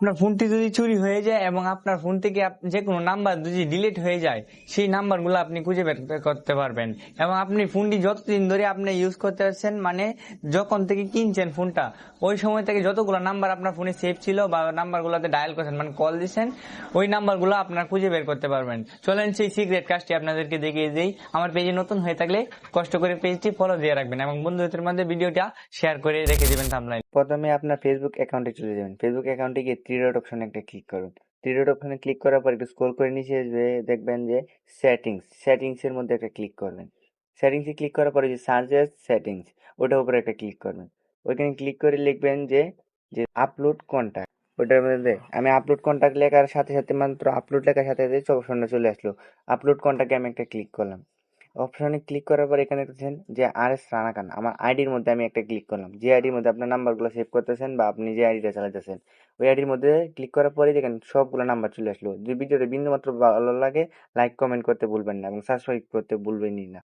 আপনার ফোনটি যদি চুরি হয়ে যায় এবং আপনার ফোন থেকে যে কোনো নাম্বার যদি ডিলিট হয়ে যায়, সেই নাম্বারগুলো আপনি খুঁজে বের বের করতে পারবেন। এবং আপনি ফোনটি যতদিন ধরে আপনি ইউজ করতে পারছেন মানে যখন থেকে কিনছেন ফোনটা ওই সময় থেকে যতগুলো নাম্বার আপনার ফোনে সেভ ছিল বা নাম্বারগুলোতে ডায়াল করছেন মানে কল দিচ্ছেন ওই নাম্বারগুলো আপনার খুঁজে বের করতে পারবেন। চলেন সেই সিক্রেট কাজটি আপনাদেরকে দেখিয়ে দিই। আমার পেজে নতুন হয়ে থাকলে কষ্ট করে পেজটি ফলো দিয়ে রাখবেন এবং বন্ধুদের মধ্যে ভিডিওটা শেয়ার করে রেখে দেবেন থামলাইন প্রথমে আপনার ফেসবুক অ্যাকাউন্টে চলে যাবেন। ফেসবুক অ্যাকাউন্টে গিয়ে থ্রি ডট অপশনে একটা ক্লিক করুন। থ্রি ডট অপশনে ক্লিক করার পর একটু স্ক্রল করে নিচে আসবে, দেখবেন যে সেটিংস সেটিংসের মধ্যে একটা ক্লিক করবেন। সেটিংসে ক্লিক করার পরে যে সার্চেস সেটিংস ওটার উপরে একটা ক্লিক করবেন। ওইখানে ক্লিক করে লিখবেন যে যে আপলোড কন্ট্যাক্ট ওটার মধ্যে আমি আপলোড কন্ট্যাক্ট লেখার সাথে সাথে মাত্র আপলোড লেখার সাথে সাথে অপশনটা চলে আসলো। আপলোড কন্ট্যাক্টে আমি একটা ক্লিক করলাম। অপশনে ক্লিক করার পর এখানে দেখছেন যে আর এস রানা খান আমার আইডির মধ্যে আমি একটা ক্লিক করলাম। যে আইডির মধ্যে আপনার নাম্বারগুলো সেভ করতেছেন বা আপনি যে আইডিটা চালাতেছেন ওই আইডির মধ্যে ক্লিক করার পরে দেখেন সবগুলো নাম্বার চলে আসলো। যদি ভিডিওটা বিন্দুমাত্র ভালো লাগে লাইক কমেন্ট করতে ভুলবেন না এবং সাবস্ক্রাইব করতে ভুলবেনই না।